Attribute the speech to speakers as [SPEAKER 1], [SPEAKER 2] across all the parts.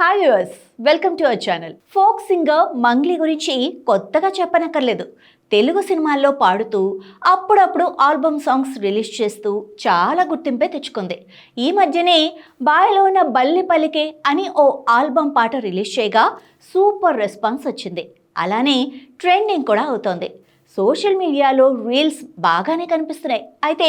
[SPEAKER 1] Hi viewers welcome to our channel folk singer Mangli గురించి కొత్తగా చెప్పనక్కర్లేదు. తెలుగు సినిమాల్లో పాడుతూ అప్పుడప్పుడు ఆల్బమ్ సాంగ్స్ రిలీజ్ చేస్తూ చాలా గుర్తింపే తెచ్చుకుంది. ఈ మధ్యనే బాయలో ఉన్న బల్లి పలికే అని ఓ ఆల్బమ్ పాట రిలీజ్ చేయగా సూపర్ రెస్పాన్స్ వచ్చింది. అలానే ట్రెండింగ్ కూడా అవుతోంది. సోషల్ మీడియాలో రీల్స్ బాగానే కనిపిస్తున్నాయి. అయితే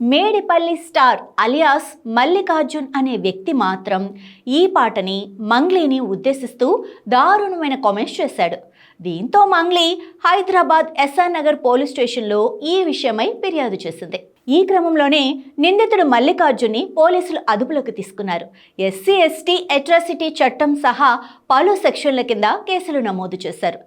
[SPEAKER 1] మేడిపల్లి స్టార్ అలియాస్ మల్లికార్జున్ అనే వ్యక్తి మాత్రం ఈ పాటని మంగ్లీని ఉద్దేశిస్తూ దారుణమైన కామెంట్స్ చేశాడు. దీంతో Mangli Hyderabad S R Nagar police స్టేషన్లో ఈ విషయమై ఫిర్యాదు చేసింది. ఈ క్రమంలోనే నిందితుడు మల్లికార్జున్ని పోలీసులు అదుపులోకి తీసుకున్నారు. ఎస్సీ ఎస్టీ అట్రాసిటీ చట్టం సహా పలు సెక్షన్ల కింద కేసులు నమోదు చేశారు.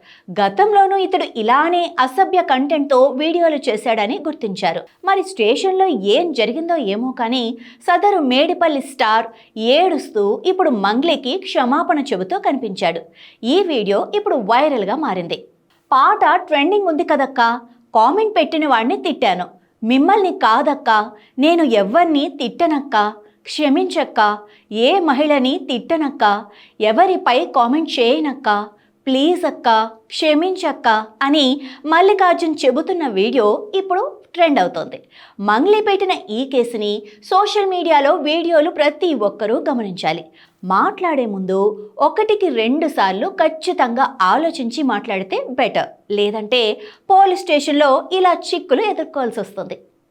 [SPEAKER 1] గతంలోనూ ఇతడు ఇలానే అసభ్య కంటెంట్తో వీడియోలు చేశాడని గుర్తించారు. మరి స్టేషన్లో ఏం జరిగిందో ఏమో కానీ సదరు మేడిపల్లి స్టార్ ఏడుస్తూ ఇప్పుడు మంగ్లీకి క్షమాపణ చెబుతూ కనిపించాడు. ఈ వీడియో ఇప్పుడు వైరల్గా మారింది. పాట ట్రెండింగ్ ఉంది కదక్కా? కామెంట్ పెట్టిన వాడిని తిట్టాను. మిమ్మల్ని కాదక్కా? నేను ఎవరిని తిట్టనక్కా? క్షమించక్క? ఏ మహిళని తిట్టనక్క? ఎవరిపై కామెంట్ చేయనక్క? ప్లీజ్ అక్క క్షమించక్క అని మల్లికార్జున్ చెబుతున్న వీడియో ఇప్పుడు ట్రెండ్ అవుతోంది. మంగ్లీ పెట్టిన ఈ కేసుని సోషల్ మీడియాలో వీడియోలు ప్రతి ఒక్కరూ గమనించాలి. మాట్లాడే ముందు ఒకటికి రెండు సార్లు ఖచ్చితంగా ఆలోచించి మాట్లాడితే బెటర్. లేదంటే పోలీస్ స్టేషన్లో ఇలా చిక్కులు ఎదుర్కోవాల్సి వస్తుంది.